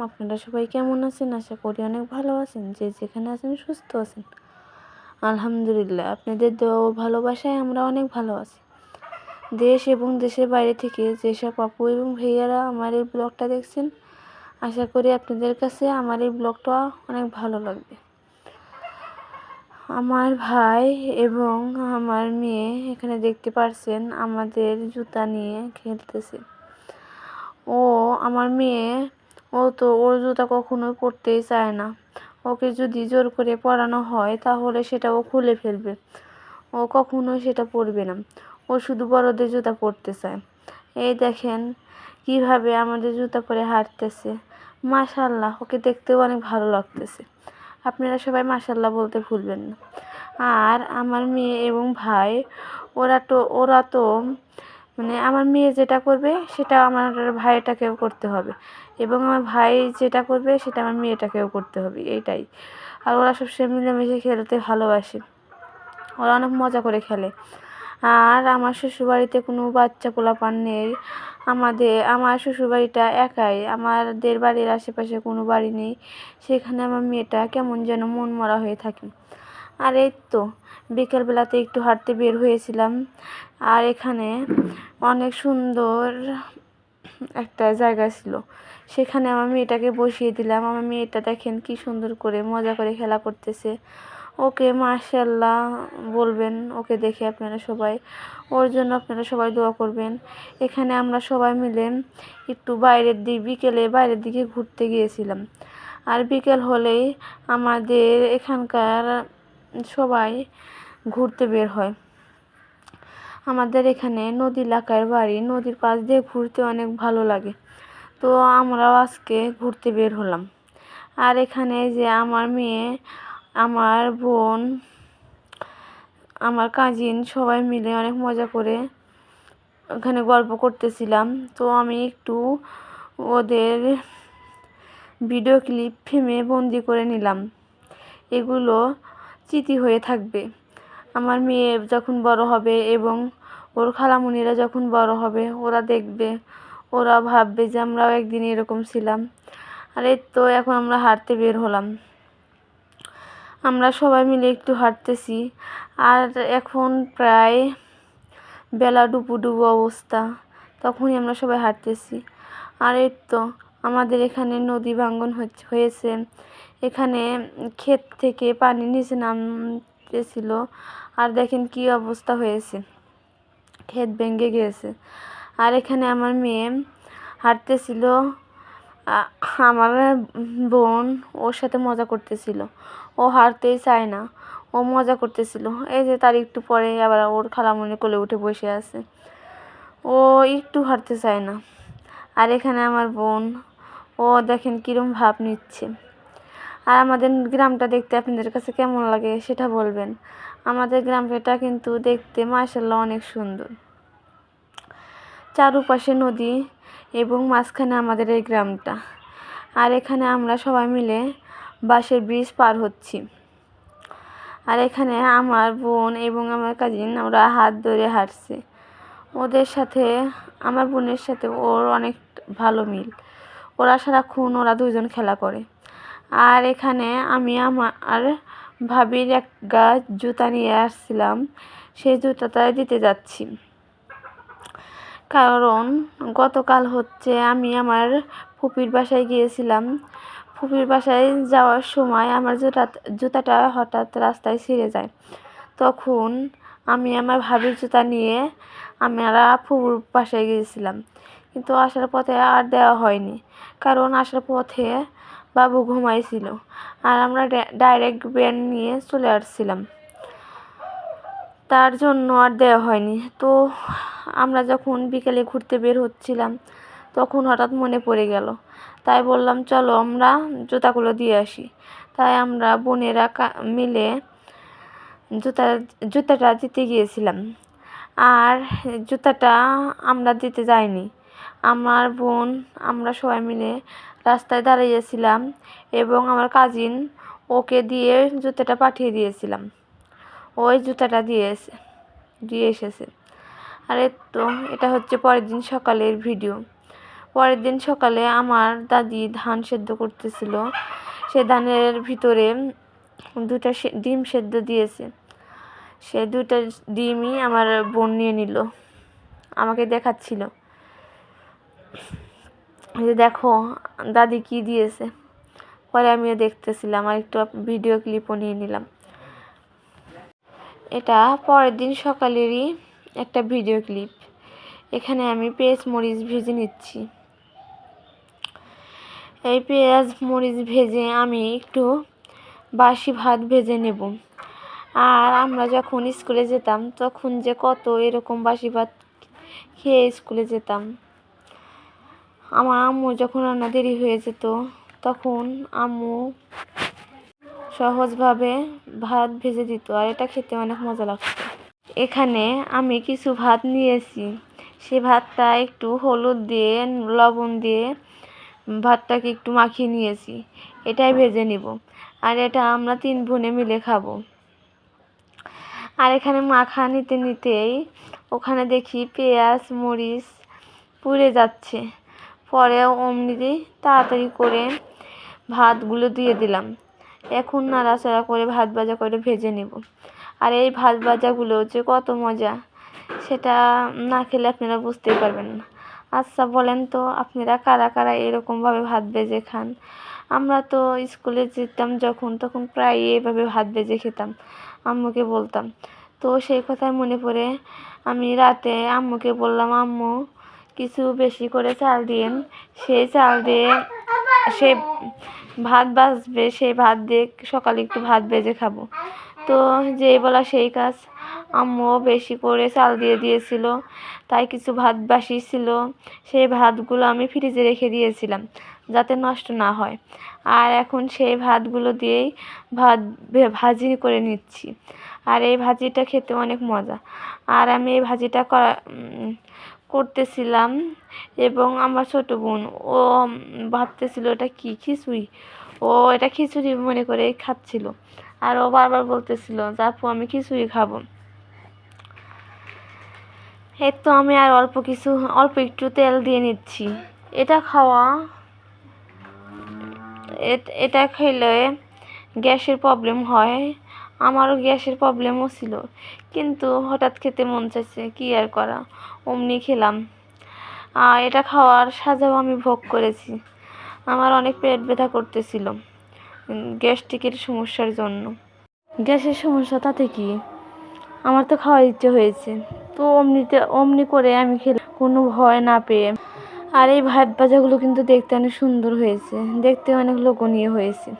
আপনারা সবাই কেমন আছেন? আশা করি অনেক ভালো আছেন। যে যেখানে আছেন সুস্থ আছেন। আলহামদুলিল্লাহ, আপনাদের দেওয়া ভালোবাসায় আমরা অনেক ভালো আছি। দেশ এবং দেশের বাইরে থেকে যেসব আপু এবং ভাইয়ারা আমার এই ব্লগটা দেখছেন, আশা করি আপনাদের কাছে আমার এই ব্লগটা অনেক ভালো লাগবে। আমার ভাই এবং আমার মেয়ে এখানে দেখতে পারছেন, আমাদের জুতা নিয়ে খেলতেছে। ও, আমার মেয়ে ও তো ওর জুতা কখনোই পরতেই চায় না। ওকে যদি জোর করে পরানো হয়, তাহলে সেটা ও খুলে ফেলবে। ও কখনোই সেটা পরবে না। ও শুধু বড়দের জুতা পরতে চায়। এই দেখেন কীভাবে আমাদের জুতা পরে হাঁটতেছে। মাশাল্লাহ, ওকে দেখতেও অনেক ভালো লাগতেছে। আপনারা সবাই মাশাল্লাহ বলতে ভুলবেন না। আর আমার মেয়ে এবং ভাই, ওরা তো ওরা তো মানে আমার মেয়ে যেটা করবে, সেটা আমার ভাইটাকেও করতে হবে। এবং আমার ভাই যেটা করবে, সেটা আমার মেয়েটাকেও করতে হবে, এইটাই। আর ওরা সব সবসময় মিলেমিশে খেলতে ভালোবাসে। ওরা অনেক মজা করে খেলে। আর আমার শ্বশুরবাড়িতে কোনো বাচ্চা পোলাপান নেই। আমাদের, আমার শ্বশুরবাড়িটা একাই। আমাদের বাড়ির আশেপাশে কোনো বাড়ি নেই। সেখানে আমার মেয়েটা কেমন যেন মন মরা হয়ে থাকে। আর এই তো, বিকেলবেলাতে একটু হাঁটতে বের হয়েছিলাম। আর এখানে অনেক সুন্দর একটা জায়গা ছিল। সেখানে আমার মেয়েটাকে বসিয়ে দিলাম। আমার মেয়েটা দেখেন কি সুন্দর করে মজা করে খেলা করতেছে। ওকে মাশাল্লাহ বলবেন, ওকে দেখে আপনারা সবাই। ওর জন্য আপনারা সবাই দোয়া করবেন। এখানে আমরা সবাই মিলে একটু বাইরের দিক বিকেলে বাইরের দিকে ঘুরতে গিয়েছিলাম। আর বিকেল হলেই আমাদের এখানকার সবাই ঘুরতে বের হয়। আমাদের এখানে নদী এলাকার বাড়ি, নদীর পাশ দিয়ে ঘুরতে অনেক ভালো লাগে। তো আমরাও আজকে ঘুরতে বের হলাম। আর এখানে যে আমার মেয়ে, আমার বোন, আমার কাজিন সবাই মিলে অনেক মজা করে ওখানে গল্প করতেছিলাম। তো আমি একটু ওদের ভিডিও ক্লিপ ফেমে বন্দি করে নিলাম। এগুলো স্মৃতি হয়ে থাকবে। আমার মেয়ে যখন বড় হবে এবং ওর খালামুনিরা যখন বড় হবে, ওরা দেখবে, ওরা ভাববে যে আমরাও একদিন এরকম ছিলাম। আর তো এখন আমরা হাঁটতে বের হলাম। আমরা সবাই মিলে একটু হাঁটতেছি। আর এখন প্রায় বেলা ডুবু ডুবু অবস্থা, তখনই আমরা সবাই হাঁটতেছি। আর এই তো আমাদের এখানে নদী ভাঙ্গন হয়েছে। এখানে ক্ষেত থেকে পানি নিচে নামতেছিল। আর দেখেন কি অবস্থা হয়েছে। ক্ষেত ভেঙে গিয়েছে আর এখানে আমার মেয়ে হাঁটতেছিল। আমার বোন ওর সাথে মজা করতেছিল। ও হারতেই চায় না। ও মজা করতেছিল। এই যে তার একটু পরে আবার ওর খালামণি কোলে উঠে বসে আছে। ও একটু হাঁটতে চায় না। আর এখানে আমার বোন, ও দেখেন কীরম ভাব নিচ্ছে। আর আমাদের গ্রামটা দেখতে আপনাদের কাছে কেমন লাগে সেটা বলবেন। আমাদের গ্রামটা কিন্তু দেখতে মাসাল্লাহ অনেক সুন্দর। চারুপাশে নদী এবং মাঝখানে আমাদের এই গ্রামটা। আর এখানে আমরা সবাই মিলে বাঁশের ব্রিজ পার হচ্ছি। আর এখানে আমার বোন এবং আমার কাজিন ওরা হাত ধরে হাঁটছে। ওদের সাথে, আমার বোনের সাথে ওর অনেক ভালো মিল। ওরা সারাক্ষণ, ওরা দুজন খেলা করে। আর এখানে আমি আমার ভাবির এক গাছ জুতা নিয়ে আসছিলাম। সেই জুতাটাই দিতে যাচ্ছি। কারণ গতকাল হচ্ছে আমি আমার ফুপির বাসায় গিয়েছিলাম। ফুপির বাসায় যাওয়ার সময় আমার জুতা, জুতাটা হঠাৎ রাস্তায় ছিঁড়ে যায়। তখন আমি আমার ভাবির জুতা নিয়ে আমরা ফুপুর বাসায় গিয়েছিলাম। কিন্তু আসার পথে আর দেওয়া হয়নি। কারণ আসার পথে বাবু ঘুমাইছিল আর আমরা ডাইরেক্ট ব্যান নিয়ে চলে আসছিলাম। তার জন্য আর দেওয়া হয়নি। তো আমরা যখন বিকেলে ঘুরতে বের হচ্ছিলাম, তখন হঠাৎ মনে পড়ে গেল। তাই বললাম, চলো আমরা জুতাগুলো দিয়ে আসি। তাই আমরা বোনেরা মিলে জুতা, জুতাটা দিতে গিয়েছিলাম। আর জুতাটা আমরা দিতে যাইনি। আমার বোন, আমরা সবাই মিলে রাস্তায় দাঁড়িয়েছিলাম এবং আমার কাজিন ওকে দিয়ে জুতাটা পাঠিয়ে দিয়েছিলাম। ওই জুতাটা দিয়েছে দিয়ে এসেছে। আর তো, এটা হচ্ছে পরের দিন সকালের ভিডিও পরের দিন সকালে আমার দাদি ধান সেদ্ধ করতেছিল। সে ধানের ভিতরে দুটা ডিম সেদ্ধ দিয়েছে। সে দুটা ডিমই আমার বোন নিয়ে নিল। আমাকে দেখাচ্ছিল। যে দেখো, দাদি কি দিয়েছে? পরে আমিও দেখতেছিলাম আর একটু ভিডিও ক্লিপও নিয়ে নিলাম। এটা পরের দিন সকালেরই একটা ভিডিও ক্লিপ এখানে আমি পেঁয়াজ, মরিচ ভেজে নিচ্ছি। এই পেঁয়াজ, মরিচ ভেজে আমি একটু বাসি ভাত ভেজে নেব। আর আমরা যখন স্কুলে যেতাম, তখন যে কত এরকম বাসি ভাত খেয়ে স্কুলে যেতাম। আমার আম্মু যখন রান্না দেরি হয়ে যেত, তখন আম্মু সহজভাবে ভাত ভেজে দিত, আর এটা খেতে অনেক মজা লাগতো। এখানে আমি কিছু ভাত নিয়েছি। সে ভাতটা একটু হলুদ দিয়ে, লবণ দিয়ে ভাতটাকে একটু মাখিয়ে নিয়েছি। এটাই ভেজে নিব। আর এটা আমরা তিন বোনে মিলে খাব। আর এখানে মাখা নিতে নিতেই ওখানে দেখি পেঁয়াজ, মরিচ পুড়ে যাচ্ছে। পরে অমনি তাড়াতাড়ি করে ভাতগুলো দিয়ে দিলাম। এখন নাড়াচাড়া করে ভাত ভাজা করে ভেজে নেব। আর এই ভাত ভাজাগুলো যে কত মজা, সেটা না খেলে আপনারা বুঝতেই পারবেন না। আচ্ছা বলেন তো আপনারা কারা কারা এরকমভাবে ভাত ভেজে খান? আমরা তো স্কুলে যেতাম যখন, তখন প্রায় এইভাবে ভাত ভেজে খেতাম, আম্মুকে বলতাম। তো সেই কথায় মনে পড়ে আমি রাতে আম্মুকে বললাম, আম্মু কিছু বেশি করে চাল দিন সেই চাল দিয়ে সে ভাত বাজবে, সেই ভাত দিয়ে সকালে একটু ভাত ভেজে খাব। তো যেই বলা সেই কাজ, আম্মুও বেশি করে চাল দিয়ে দিয়েছিল, তাই কিছু ভাত বাসি ছিল, সেই ভাতগুলো আমি ফ্রিজে রেখে দিয়েছিলাম, যাতে নষ্ট না হয়। আর এখন সেই ভাতগুলো দিয়েই ভাত ভাজি করে নিচ্ছি। আর এই ভাজিটা খেতে অনেক মজা। আর আমি এই ভাজিটা করা করতেছিলাম এবং আমার ছোট বোন, ও ভাবতেছিল এটা কি খিচুড়ি? ও এটা খিচুড়ি মনে করে খাচ্ছিল। আর ও বারবার বলতেছিল যে, আপু, আমি খিচুড়ি খাব। এই তো আমি আর অল্প কিছু, অল্প একটু তেল দিয়ে নিচ্ছি। এটা খাওয়া এটা খেলে গ্যাসের প্রবলেম হয়। আমারও গ্যাসের প্রবলেমও ছিল। কিন্তু হঠাৎ খেতে মন চাইছে, কি আর করা? অমনি খেলাম। আর এটা খাওয়ার সাজাও আমি ভোগ করেছি। আমার অনেক পেট ব্যথা করতেছিল গ্যাস্ট্রিকের সমস্যার জন্য। গ্যাসের সমস্যা তাতে কি? আমার তো খাওয়ার ইচ্ছে হয়েছে। তো অমনিতে, অমনি করে আমি খেলে কোনো ভয় না পেয়ে। আর এই ভাত ভাজাগুলো কিন্তু দেখতে অনেক সুন্দর হয়েছে। দেখতে অনেক লোকনীয় হয়েছে।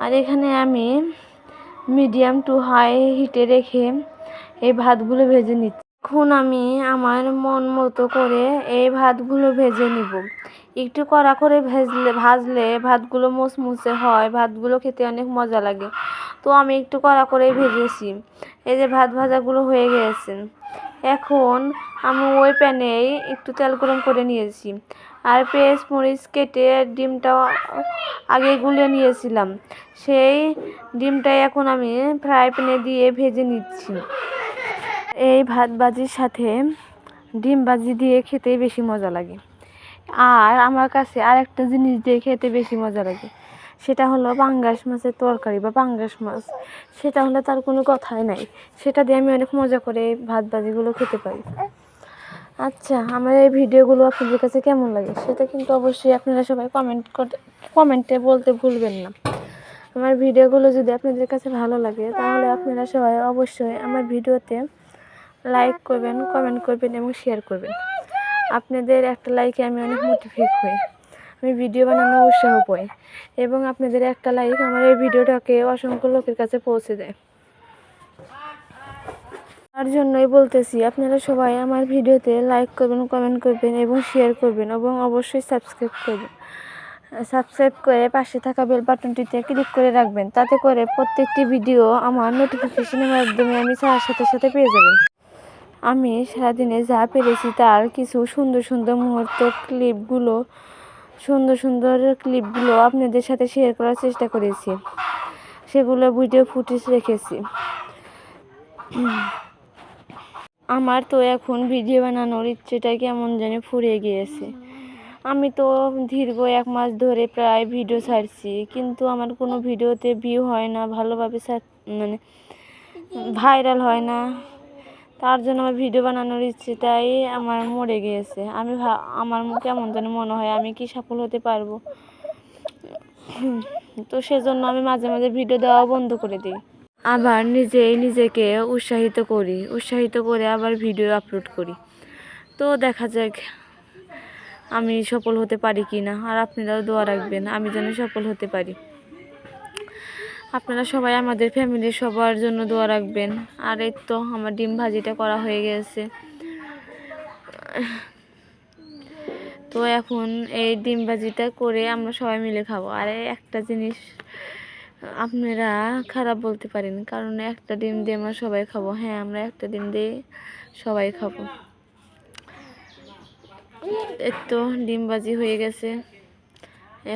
আর এখানে আমি মিডিয়াম টু হাই হিটে রেখে এই ভাতগুলো ভেজে নিচ্ছি। এখন আমি আমার মন মতো করে এই ভাতগুলো ভেজে নিব। একটু কড়া করে ভেজলে, ভাজলে ভাতগুলো মুচমুচে হয়, ভাতগুলো খেতে অনেক মজা লাগে। তো আমি একটু কড়া করেই ভেজেছি। এই যে ভাত ভাজাগুলো হয়ে গেছে। এখন আমি ওই প্যানেই একটু তেল গরম করে নিয়েছি। আর পেঁয়াজ, মরিচ কেটে ডিমটাও আগে গুলে নিয়েছিলাম। সেই ডিমটাই এখন আমি ফ্রাই প্যানে দিয়ে ভেজে নিচ্ছি। এই ভাত ভাজির সাথে ডিম ভাজি দিয়ে খেতেই বেশি মজা লাগে। আর আমার কাছে আর একটা জিনিস দিয়ে খেতে বেশি মজা লাগে, সেটা হলো পাঙ্গাস মাছের তরকারি বা পাঙ্গাস মাছ। সেটা হলে তার কোনো কথাই নাই। সেটা দিয়ে আমি অনেক মজা করে ভাত ভাজিগুলো খেতে পারি। আচ্ছা আমার এই ভিডিওগুলো আপনাদের কাছে কেমন লাগে সেটা কিন্তু অবশ্যই আপনারা সবাই কমেন্ট করতে কমেন্টে বলতে ভুলবেন না। আমার ভিডিওগুলো যদি আপনাদের কাছে ভালো লাগে, তাহলে আপনারা সবাই অবশ্যই আমার ভিডিওতে লাইক করবেন কমেন্ট করবেন এবং শেয়ার করবেন। আপনাদের একটা লাইকে আমি অনেক মোটিভেট হই, আমি ভিডিও বানানোর উৎসাহ পাই এবং আপনাদের একটা লাইক আমার এই ভিডিওটাকে অসংখ্য লোকের কাছে পৌঁছে দেয়। তার জন্যই বলতেছি, আপনারা সবাই আমার ভিডিওতে লাইক করবেন কমেন্ট করবেন এবং শেয়ার করবেন এবং অবশ্যই সাবস্ক্রাইব করবেন। সাবস্ক্রাইব করে পাশে থাকা বেল বাটনটিতে ক্লিক করে রাখবেন, তাতে করে প্রত্যেকটি ভিডিও আমার নোটিফিকেশনের মাধ্যমে আমি ছাড়ার সাথে সাথে পেয়ে যাবেন। আমি সারাদিনে যা পেরেছি তার কিছু সুন্দর সুন্দর মুহূর্ত ক্লিপগুলো সুন্দর সুন্দর ক্লিপগুলো আপনাদের সাথে শেয়ার করার চেষ্টা করেছি। সেগুলো ভিডিও ফুটেজ রেখেছি। আমার তো এখন ভিডিও বানানোর ইচ্ছেটা কেমন জানি ফুরিয়ে গিয়েছে। আমি তো দীর্ঘ এক মাস ধরে প্রায় ভিডিও ছাড়ছি, কিন্তু আমার কোনো ভিডিওতে ভিউ হয় না, ভালোভাবে মানে ভাইরাল হয় না। তার জন্য আমার ভিডিও বানানোর ইচ্ছেটাই আমার মরে গিয়েছে। আমি আমার কেমন যেন মনে হয় আমি কি সফল হতে পারব। তো সেজন্য আমি মাঝে মাঝে ভিডিও দেওয়া বন্ধ করে দিই। আবার নিজেই নিজেকে উৎসাহিত করি। উৎসাহিত করে আবার ভিডিও আপলোড করি। তো দেখা যাক আমি সফল হতে পারি কি না আর আপনারাও দোয়া রাখবেন, আমি যেন সফল হতে পারি। আপনারা সবাই আমাদের ফ্যামিলির সবার জন্য দোয়া রাখবেন। আর এই তো আমার ডিম ভাজিটা করা হয়ে গেছে। তো এখন এই ডিম ভাজিটা করে আমরা সবাই মিলে খাব। আর একটা জিনিস আপনারা খারাপ বলতে পারেন, কারণ একটা ডিম দিয়ে আমরা সবাই খাব। হ্যাঁ আমরা একটা ডিম দিয়ে সবাই খাব। তো ডিম ভাজি হয়ে গেছে।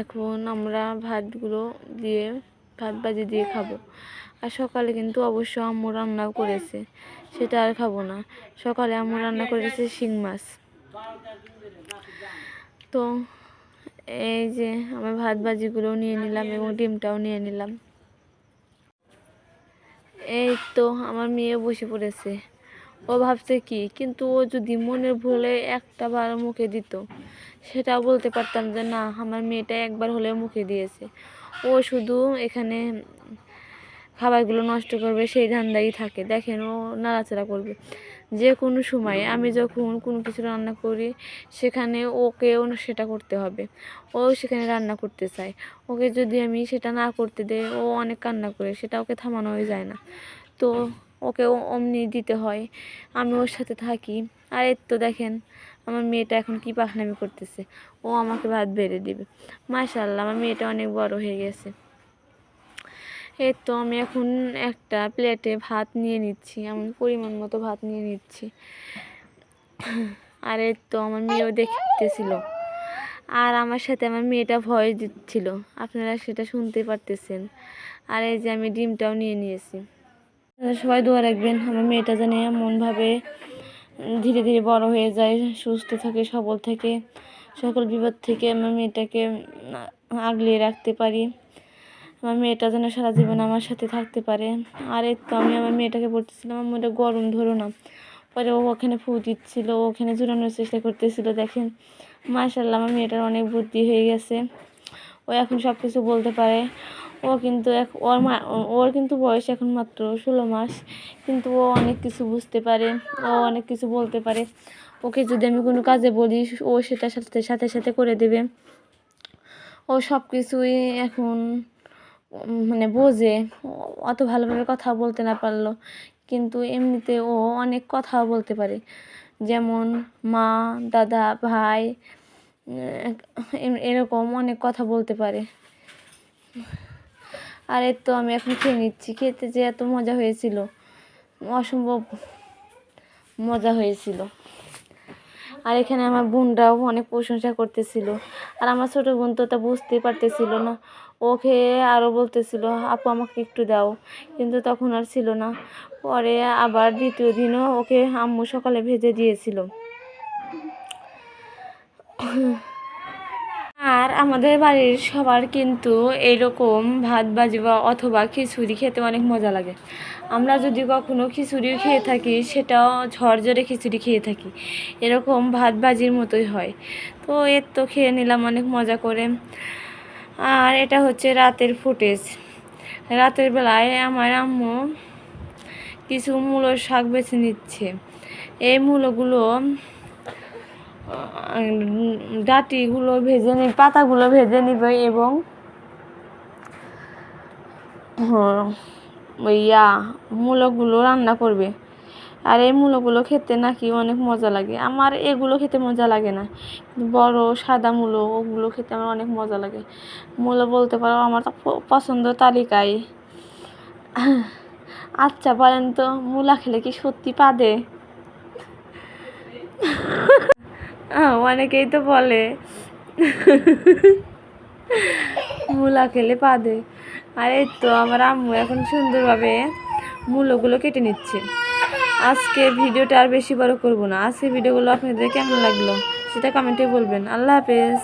এখন আমরা ভাতগুলো দিয়ে, ভাত বাজি দিয়ে খাব। আর সকালে কিন্তু অবশ্য আম্মু রান্নাও করেছে, সেটা আর খাব না। সকালে আম্মু রান্না করেছে শিং মাছ। তো এই যে আমার ভাত ভাজিগুলো নিয়ে নিলাম এবং ডিমটাও নিয়ে নিলাম। এই তো আমার মেয়ে বসে পড়েছে। ও ভাবছে কি, কিন্তু ও যদি মনের ভুলে একটা বার মুখে দিত, সেটাও বলতে পারতাম যে না, আমার মেয়েটা একবার হলেও মুখে দিয়েছে। ও শুধু এখানে খাবারগুলো নষ্ট করবে, সেই ধান্দাই থাকে। দেখেন ও নাড়াচাড়া করবে। যে কোনো সময়ে আমি যখন কোনো কিছু রান্না করি, সেখানে ওকেও সেটা করতে হবে। ও সেখানে রান্না করতে চায়। ওকে যদি আমি সেটা না করতে দেই, ও অনেক কান্না করে, সেটা ওকে থামানোই যায় না। তো ওকে অমনি দিতে হয়। আমি ওর সাথে থাকি। আর এর তো দেখেন, আমার মেয়েটা এখন কি পাখনামি করতেছে। ও আমাকে ভাত বেড়ে দিবে। মাশাল্লাহ আমার মেয়েটা অনেক বড় হয়ে গেছে। এই তো আমি এখন একটা প্লেটে ভাত নিয়ে নিচ্ছি আমি পরিমাণ মতো ভাত নিয়ে নিচ্ছি। আর এই তো আমার মেয়েও দেখতেছিল। আর আমার সাথে আমার মেয়েটা ভয় দিচ্ছিল, আপনারা সেটা শুনতে পারতেছেন। আর এই যে আমি ডিমটাও নিয়ে নিয়েছি। সবাই দোয়া রাখবেন, আমার মেয়েটা যেন এমনভাবে ধীরে ধীরে বড় হয়ে যায়, সুস্থ থাকে, সবল থেকে, সকল বিপদ থেকে আমার মেয়েটাকে আগলিয়ে রাখতে পারি। আমার মেয়েটা যেন সারা জীবন আমার সাথে থাকতে পারে। আর এই তো আমি আমার মেয়েটাকে বলতেছিলাম আমার মেয়েটা গরম, ধরো না। পরে ও ওখানে ফু দিচ্ছিল ওখানে জোরানোর চেষ্টা করতেছিল, দেখেন। মাশাল্লাহ আমার মেয়েটার অনেক বুদ্ধি হয়ে গেছে। ও এখন সব কিছু বলতে পারে। ও কিন্তু এক, ওর মা, ওর কিন্তু বয়স এখন মাত্র ষোলো মাস, কিন্তু ও অনেক কিছু বুঝতে পারে, ও অনেক কিছু বলতে পারে। ওকে যদি আমি কোনো কাজে বলি, ও সেটা সাথে সাথে সাথে করে দেবে। ও সব কিছুই এখন মানে বোঝে, অত ভালোভাবে কথা বলতে না পারল। কিন্তু এমনিতে ও অনেক কথাও বলতে পারে। যেমন মা, দাদা, ভাই এরকম অনেক কথা বলতে পারে। আর এর তো আমি এখন খেয়ে নিচ্ছি। খেতে যে এত মজা হয়েছিল। অসম্ভব মজা হয়েছিল। আর এখানে আমার বোনরাও অনেক প্রশংসা করতেছিল। আর আমার ছোটো বোন তো তা বুঝতেই পারতেছিল না। ও খেয়ে আরও বলতেছিল, আপু, আমাকে একটু দাও। কিন্তু তখন আর ছিল না। পরে আবার দ্বিতীয় দিনও ওকে আম্মু সকালে ভেজে দিয়েছিল। আর আমাদের বাড়ির সবার কিন্তু এরকম ভাত ভাজি বা অথবা খিচুড়ি খেতে অনেক মজা লাগে। আমরা যদি কখনো খিচুড়িও খেয়ে থাকি, সেটাও ঝরঝরে খিচুড়ি খেয়ে থাকি। এরকম ভাত ভাজির মতোই হয়। তো এর তো খেয়ে নিলাম অনেক মজা করে। আর এটা হচ্ছে রাতের ফুটেজ। রাতের বেলায় আমার আম্মু কিছু মূলো শাক বেছে নিচ্ছে। এই মূলোগুলো ডাটিগুলো ভেজে নি পাতাগুলো ভেজে নিবে এবং ইয়া মূলোগুলো রান্না করবে। আর এই মূলোগুলো খেতে নাকি অনেক মজা লাগে। আমার এগুলো খেতে মজা লাগে না। বড় সাদা মূলো, ওগুলো খেতে আমার অনেক মজা লাগে। মূলো বলতে পারো আমার তো পছন্দ তালিকায়। আচ্ছা বলেন তো, মূলা খেলে কি সত্যি পাদে? অনেকেই তো বলে। মূলা খেলে পাদে আর এই তো আমার আম্মু এখন সুন্দরভাবে মূলগুলো কেটে নিচ্ছে। আজকে ভিডিওটা আর বেশি বড় করব না। আজকে ভিডিওগুলো আপনাদের কেমন লাগল সেটা কমেন্টে বলবেন। আল্লাহ হাফেজ।